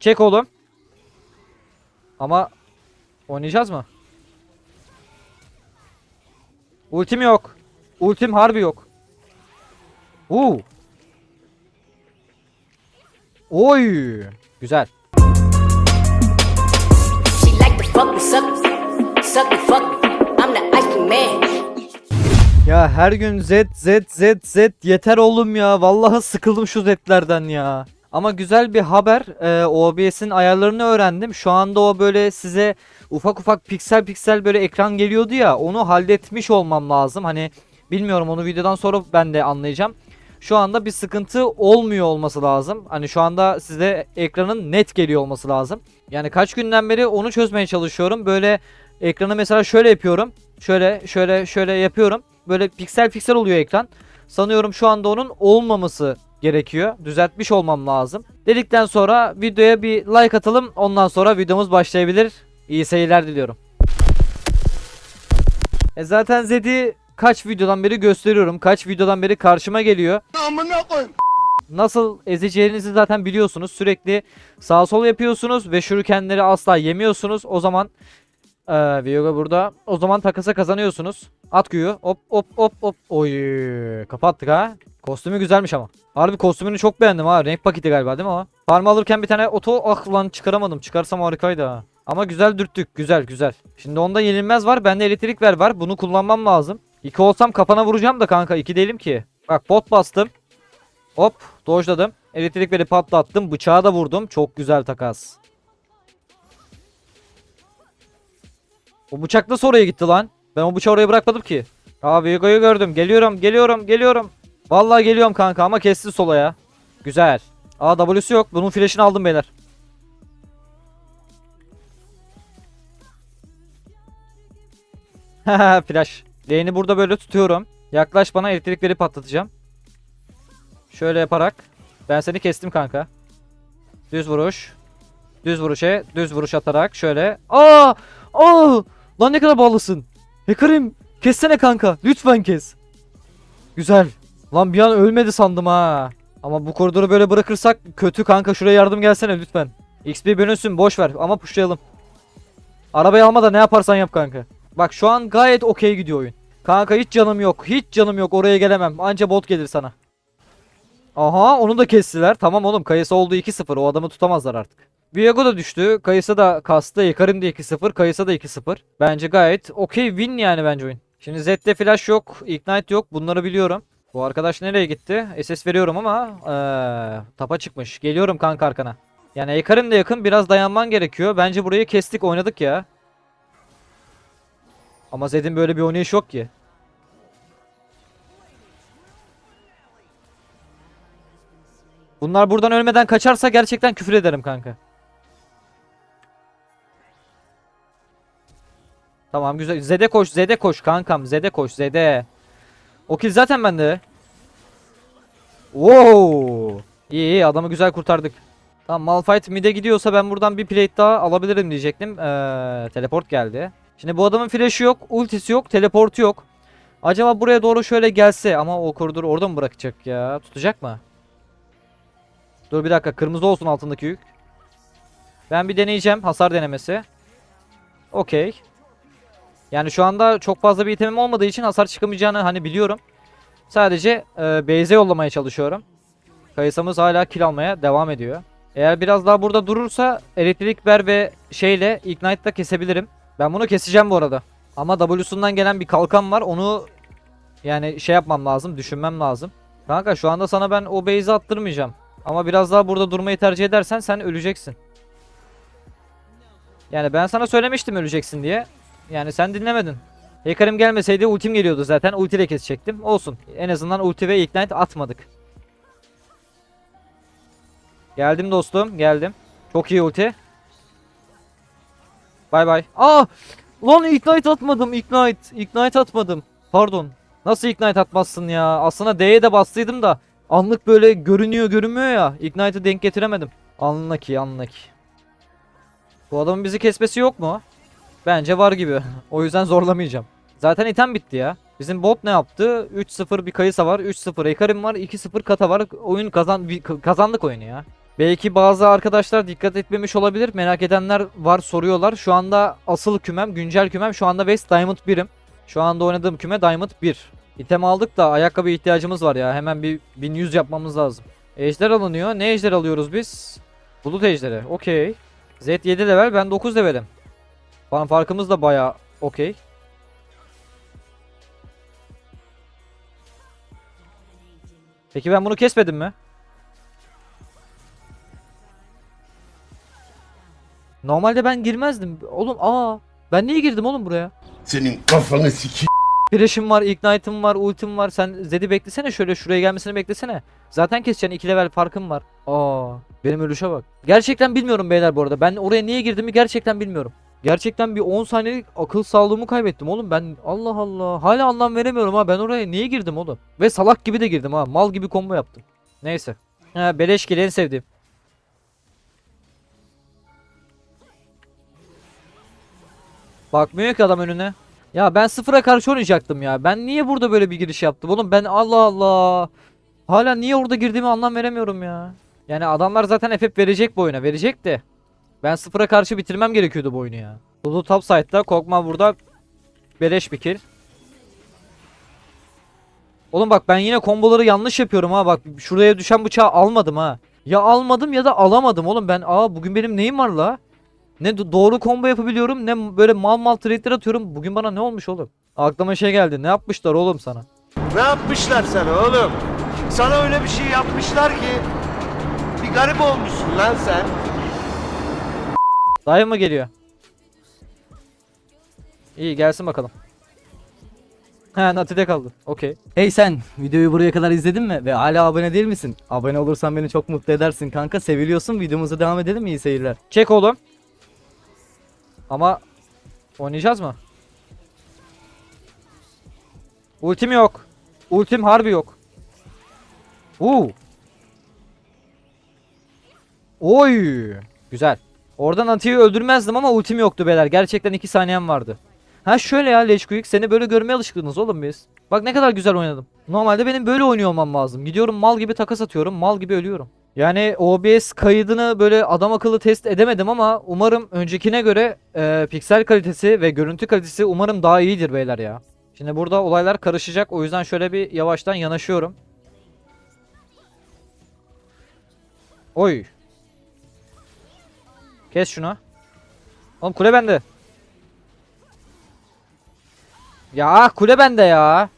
Çek oğlum. Ama oynayacağız mı? Ultim yok. Ultim harbi yok. Uuu. Oy. Güzel. Ya her gün Z Z Z Z yeter oğlum ya. Vallahi sıkıldım şu Z'lerden ya. Ama güzel bir haber. Ee, OBS'in ayarlarını öğrendim. Şu anda o böyle size ufak ufak piksel piksel böyle ekran geliyordu ya. Onu halletmiş olmam lazım. Hani bilmiyorum onu videodan sonra ben de anlayacağım. Şu anda bir sıkıntı olmuyor olması lazım. Hani şu anda size ekranın net geliyor olması lazım. Yani kaç günden beri onu çözmeye çalışıyorum. Böyle ekranı mesela şöyle yapıyorum. Şöyle şöyle şöyle yapıyorum. Böyle piksel piksel oluyor ekran. Sanıyorum şu anda onun olmaması gerekiyor. Düzeltmiş olmam lazım. Dedikten sonra videoya bir like atalım. Ondan sonra videomuz başlayabilir. İyi seyirler diliyorum. E zaten Zed'i kaç videodan beri gösteriyorum. Kaç videodan beri karşıma geliyor. Nasıl ezeceğinizi zaten biliyorsunuz. Sürekli sağ sol yapıyorsunuz ve şurukenleri asla yemiyorsunuz. O zaman ee, Viyoga burada. O zaman takasa kazanıyorsunuz. At Q'yu. Hop hop hop hop. Oy kapattık ha. Kostümü güzelmiş ama. Harbi kostümünü çok beğendim ha. Renk paketi galiba değil mi o? Farm alırken bir tane oto ah çıkaramadım. Çıkarsam harikaydı ha. Ama güzel dürttük. Güzel güzel. Şimdi onda yenilmez var. Bende elektrik ver var. Bunu kullanmam lazım. İki olsam kafana vuracağım da kanka. iki değilim ki. Bak pot bastım. Hop dojladım. Elektrik veri patlattım. Bıçağı da vurdum. Çok güzel takas. O bıçak nasıl oraya gitti lan? Ben o bıçağı oraya bırakmadım ki. Aa Vigo'yu gördüm. Geliyorum, geliyorum, geliyorum. Vallahi geliyorum kanka ama kesti sola ya. Güzel. Aa W'su yok. Bunun flash'ını aldım beyler. Flash. Lane'i burada böyle tutuyorum. Yaklaş bana elektrik verip patlatacağım. Şöyle yaparak. Ben seni kestim kanka. Düz vuruş. Düz vuruşa, düz vuruş atarak şöyle. Aa! Aa! Lan ne kadar bağlısın. Hacker'im kessene kanka. Lütfen kes. Güzel. Lan bir an ölmedi sandım ha. Ama bu koridoru böyle bırakırsak kötü kanka. Şuraya yardım gelsene lütfen. XP bölünsün boş ver ama pushlayalım. Arabayı alma da ne yaparsan yap kanka. Bak şu an gayet okey gidiyor oyun. Kanka hiç canım yok. Hiç canım yok. Oraya gelemem. Anca bot gelir sana. Aha onu da kestiler. Tamam oğlum kayısı oldu 2-0. O adamı tutamazlar artık. Viego da düştü. Kayısı da kastı. Yıkarım da 2-0. Kayısı da 2-0. Bence gayet okey win yani bence oyun. Şimdi Z'de flash yok. Ignite yok. Bunları biliyorum. Bu arkadaş nereye gitti? SS veriyorum ama ee, tapa çıkmış. Geliyorum kanka arkana. Yani Yıkarım da yakın. Biraz dayanman gerekiyor. Bence burayı kestik oynadık ya. Ama Zed'in böyle bir oynayış yok ki. Bunlar buradan ölmeden kaçarsa gerçekten küfür ederim kanka. Tamam güzel. Zede koş, Zede koş kankam. Zede koş, Zede. O kill zaten bende. Wow. İyi iyi adamı güzel kurtardık. Tamam Malphite mid'e gidiyorsa ben buradan bir plate daha alabilirim diyecektim. Ee, teleport geldi. Şimdi bu adamın flash'ı yok, ultisi yok, teleportu yok. Acaba buraya doğru şöyle gelse ama o koridoru orada mı bırakacak ya? Tutacak mı? Dur bir dakika kırmızı olsun altındaki yük. Ben bir deneyeceğim hasar denemesi. Okey. Yani şu anda çok fazla bir itemim olmadığı için hasar çıkamayacağını hani biliyorum. Sadece e, base'e yollamaya çalışıyorum. Kayısamız hala kill almaya devam ediyor. Eğer biraz daha burada durursa elektrik ver ve şeyle ignite'la kesebilirim. Ben bunu keseceğim bu arada. Ama W'sundan gelen bir kalkan var. Onu yani şey yapmam lazım, düşünmem lazım. Kanka şu anda sana ben o base'i attırmayacağım. Ama biraz daha burada durmayı tercih edersen sen öleceksin. Yani ben sana söylemiştim öleceksin diye. Yani sen dinlemedin. Hacker'im gelmeseydi ultim geliyordu zaten. Ulti de kesecektim. Olsun. En azından ulti ve ignite atmadık. Geldim dostum. Geldim. Çok iyi ulti. Bay bay. Aa! Lan ignite atmadım. Ignite. Ignite atmadım. Pardon. Nasıl ignite atmazsın ya? Aslında D'ye de bastıydım da. Anlık böyle görünüyor görünmüyor ya. Ignite'ı denk getiremedim. Anlık iyi anlık. Bu adamın bizi kesmesi yok mu? Bence var gibi. o yüzden zorlamayacağım. Zaten item bitti ya. Bizim bot ne yaptı? 3-0 bir kayısa var. 3-0 Ekarim var. 2-0 kata var. Oyun kazan kazandık oyunu ya. Belki bazı arkadaşlar dikkat etmemiş olabilir. Merak edenler var soruyorlar. Şu anda asıl kümem, güncel kümem şu anda West Diamond 1'im. Şu anda oynadığım küme Diamond 1. İtem aldık da ayakkabı ihtiyacımız var ya. Hemen bir 1100 yapmamız lazım. Ejder alınıyor. Ne ejder alıyoruz biz? Bulut ejderi. Okey. Z 7 level ben 9 levelim. Farkımız da baya okey. Peki ben bunu kesmedim mi? Normalde ben girmezdim. Oğlum aa ben niye girdim oğlum buraya? Senin kafanı siki. Flash'ım var, Ignite'ım var, ultim var. Sen Zed'i beklesene şöyle şuraya gelmesini beklesene. Zaten keseceksin 2 level farkım var. Aa, benim ölüşe bak. Gerçekten bilmiyorum beyler bu arada. Ben oraya niye girdiğimi gerçekten bilmiyorum. Gerçekten bir 10 saniyelik akıl sağlığımı kaybettim oğlum. Ben Allah Allah. Hala anlam veremiyorum ha. Ben oraya niye girdim oğlum? Ve salak gibi de girdim ha. Mal gibi combo yaptım. Neyse. Ha, beleş kill en sevdiğim. Bakmıyor ki adam önüne. Ya ben sıfıra karşı oynayacaktım ya. Ben niye burada böyle bir giriş yaptım oğlum? Ben Allah Allah. Hala niye orada girdiğimi anlam veremiyorum ya. Yani adamlar zaten FF verecek bu oyuna. Verecek de. Ben sıfıra karşı bitirmem gerekiyordu bu oyunu ya. Lulu top side'da. Kokma burada. Beleş bir kill. Oğlum bak ben yine komboları yanlış yapıyorum ha. Bak şuraya düşen bıçağı almadım ha. Ya almadım ya da alamadım oğlum. Ben aa bugün benim neyim var la? Ne do- doğru combo yapabiliyorum ne böyle mal mal trade'ler atıyorum. Bugün bana ne olmuş oğlum? Aklıma şey geldi. Ne yapmışlar oğlum sana? Ne yapmışlar sana oğlum? Sana öyle bir şey yapmışlar ki bir garip olmuşsun lan sen. Dive mı geliyor? İyi gelsin bakalım. He Nati'de kaldı. Okey. Hey sen videoyu buraya kadar izledin mi ve hala abone değil misin? Abone olursan beni çok mutlu edersin kanka seviliyorsun videomuza devam edelim mi iyi seyirler. Çek oğlum. Ama oynayacağız mı? Ultim yok. Ultim harbi yok. Uuu. Oy. Güzel. Oradan Ati'yi öldürmezdim ama ultim yoktu beyler. Gerçekten 2 saniyem vardı. Ha şöyle ya Leş Quick seni böyle görmeye alışkınız oğlum biz. Bak ne kadar güzel oynadım. Normalde benim böyle oynuyor olmam lazım. Gidiyorum mal gibi takas atıyorum. Mal gibi ölüyorum. Yani OBS kaydını böyle adam akıllı test edemedim ama umarım öncekine göre e, piksel kalitesi ve görüntü kalitesi umarım daha iyidir beyler ya. Şimdi burada olaylar karışacak o yüzden şöyle bir yavaştan yanaşıyorum. Oy. Kes şunu. Oğlum kule bende. Ya kule bende ya.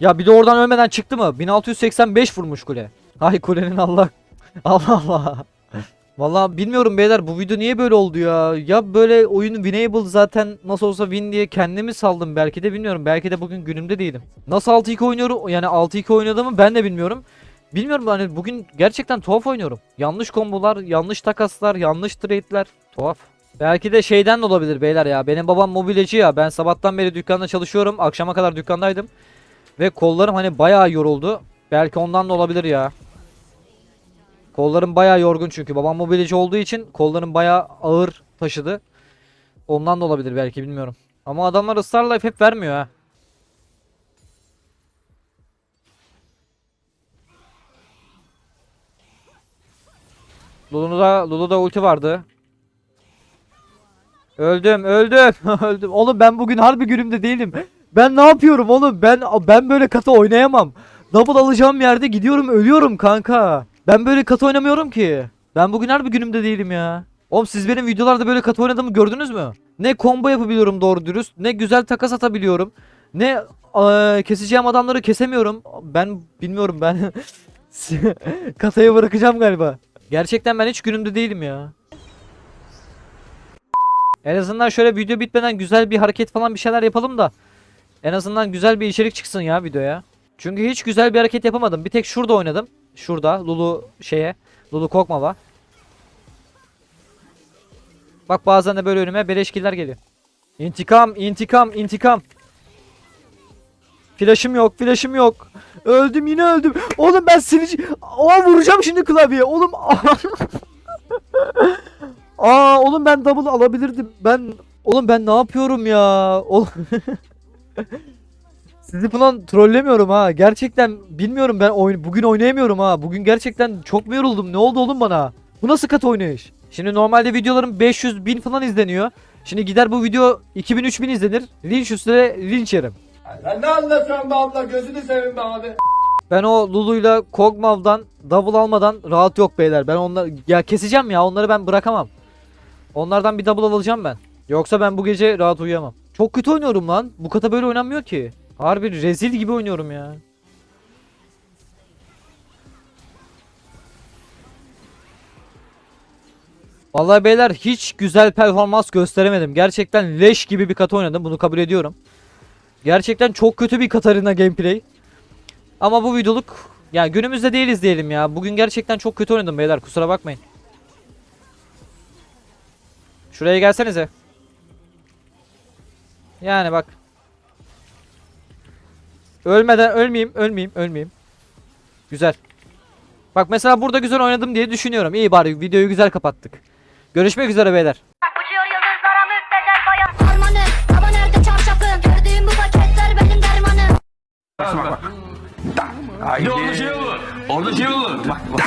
Ya bir de oradan ölmeden çıktı mı? 1685 vurmuş kule. Ay kulenin Allah. Allah Allah. Vallahi bilmiyorum beyler bu video niye böyle oldu ya? Ya böyle oyunu winnable zaten nasıl olsa win diye kendimi saldım belki de bilmiyorum. Belki de bugün günümde değilim. Nasıl 6-2 oynuyorum yani 6-2 oynadığımı ben de bilmiyorum. Bilmiyorum hani bugün gerçekten tuhaf oynuyorum. Yanlış kombolar, yanlış takaslar, yanlış trade'ler. Tuhaf. Belki de şeyden de olabilir beyler ya. Benim babam mobilyacı ya. Ben sabahtan beri dükkanda çalışıyorum. Akşama kadar dükkandaydım. Ve kollarım hani bayağı yoruldu. Belki ondan da olabilir ya. Kollarım bayağı yorgun çünkü. Babam mobilyacı olduğu için kollarım bayağı ağır taşıdı. Ondan da olabilir belki bilmiyorum. Ama adamlar ısrarla hep vermiyor ha. Lulu'da Lulu'da ulti vardı. Öldüm, öldüm, öldüm. Oğlum ben bugün harbi günümde değilim. Ben ne yapıyorum oğlum? Ben ben böyle katı oynayamam. Double alacağım yerde gidiyorum ölüyorum kanka. Ben böyle katı oynamıyorum ki. Ben bugün harbi günümde değilim ya. Oğlum siz benim videolarda böyle katı oynadığımı gördünüz mü? Ne combo yapabiliyorum doğru dürüst, ne güzel takas atabiliyorum. Ne eee, keseceğim adamları kesemiyorum. Ben bilmiyorum ben. Kataya bırakacağım galiba. Gerçekten ben hiç günümde değilim ya. En azından şöyle video bitmeden güzel bir hareket falan bir şeyler yapalım da. En azından güzel bir içerik çıksın ya videoya. Çünkü hiç güzel bir hareket yapamadım. Bir tek şurada oynadım. Şurada Lulu şeye. Lulu Kokmava. Bak bazen de böyle önüme beleşkiller geliyor. İntikam, intikam, intikam. Flash'ım yok, flash'ım yok. Öldüm yine öldüm. Oğlum ben silici... Aa vuracağım şimdi klavyeye. Oğlum... Aa oğlum ben double alabilirdim. Ben... Oğlum ben ne yapıyorum ya? Oğlum... Sizi falan trollemiyorum ha. Gerçekten bilmiyorum ben oyun bugün oynayamıyorum ha. Bugün gerçekten çok mu yoruldum? Ne oldu oğlum bana? Bu nasıl kat oynayış? Şimdi normalde videolarım 500 bin falan izleniyor. Şimdi gider bu video 2000 3000 izlenir. Linç üstüne linç yerim. Ne anlatıyorsun be abla gözünü seveyim be abi. Ben o Lulu'yla Kog'Maw'dan double almadan rahat yok beyler. Ben onları ya keseceğim ya onları ben bırakamam. Onlardan bir double alacağım ben. Yoksa ben bu gece rahat uyuyamam. Çok kötü oynuyorum lan. Bu kata böyle oynanmıyor ki. Harbi rezil gibi oynuyorum ya. Vallahi beyler hiç güzel performans gösteremedim. Gerçekten leş gibi bir kata oynadım. Bunu kabul ediyorum. Gerçekten çok kötü bir Katarina gameplay. Ama bu videoluk ya günümüzde değiliz diyelim ya. Bugün gerçekten çok kötü oynadım beyler. Kusura bakmayın. Şuraya gelsenize. Yani bak. Ölmeden ölmeyeyim, ölmeyeyim, ölmeyeyim. Güzel. Bak mesela burada güzel oynadım diye düşünüyorum. İyi bari videoyu güzel kapattık. Görüşmek üzere beyler. Orada şey olur. Orada şey olur. Bak, bak.